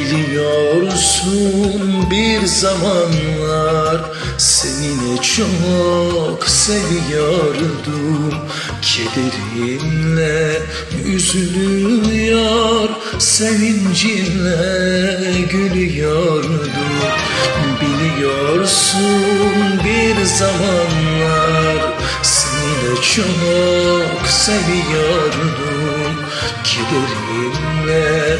Biliyorsun bir zamanlar seni çok seviyordum Kederinle üzülüyor, sevincinle gülüyordum Biliyorsun bir zamanlar çok seviyordum. Kederinle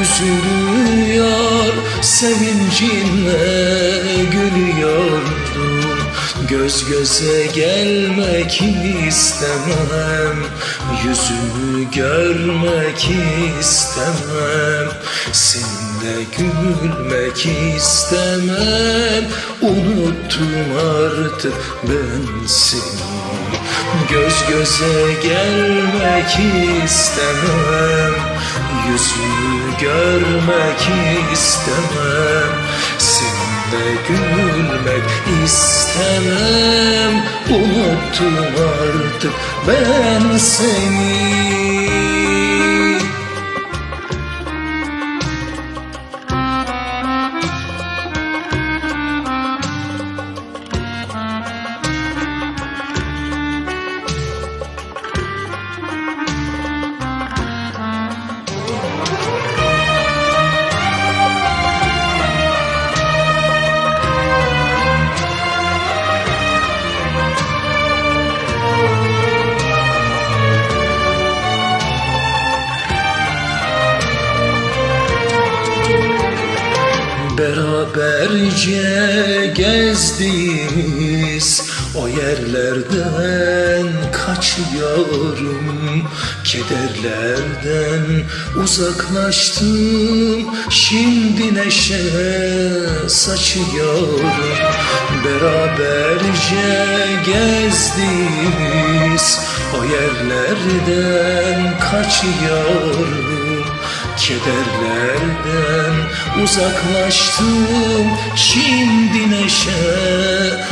üzülüyor Sevincinle gülüyordum. Göz göze gelmek istemem Yüzünü görmek istemem. Seninle gülmek istemem Unuttum artık ben seni Göz göze gelmek istemem Yüzünü görmek istemem. Seninle gülmek istemem Unuttum artık ben seni Beraberce gezdiğimiz o yerlerden kaçıyorum Kederlerden uzaklaştım. Şimdi neşe saçıyorum. Beraberce gezdiğimiz o yerlerden kaçıyorum Kederlerden uzaklaştım. Şimdi neşe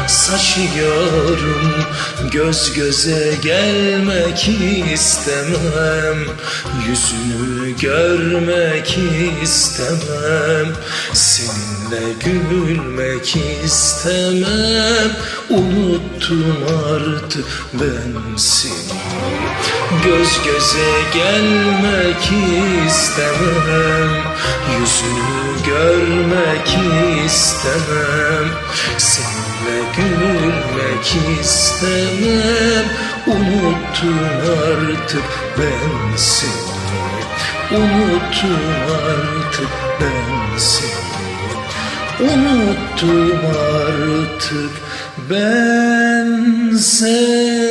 saçıyorum. Göz göze gelmek istemem. Yüzünü görmek istemem. Seninle gülmek istemem. Unuttum artık ben seni Göz göze gelmek istemem Yüzünü görmek istemem Seninle gülmek istemem. Unuttum artık ben seni Unuttum artık ben seni. Unuttum artık ben seni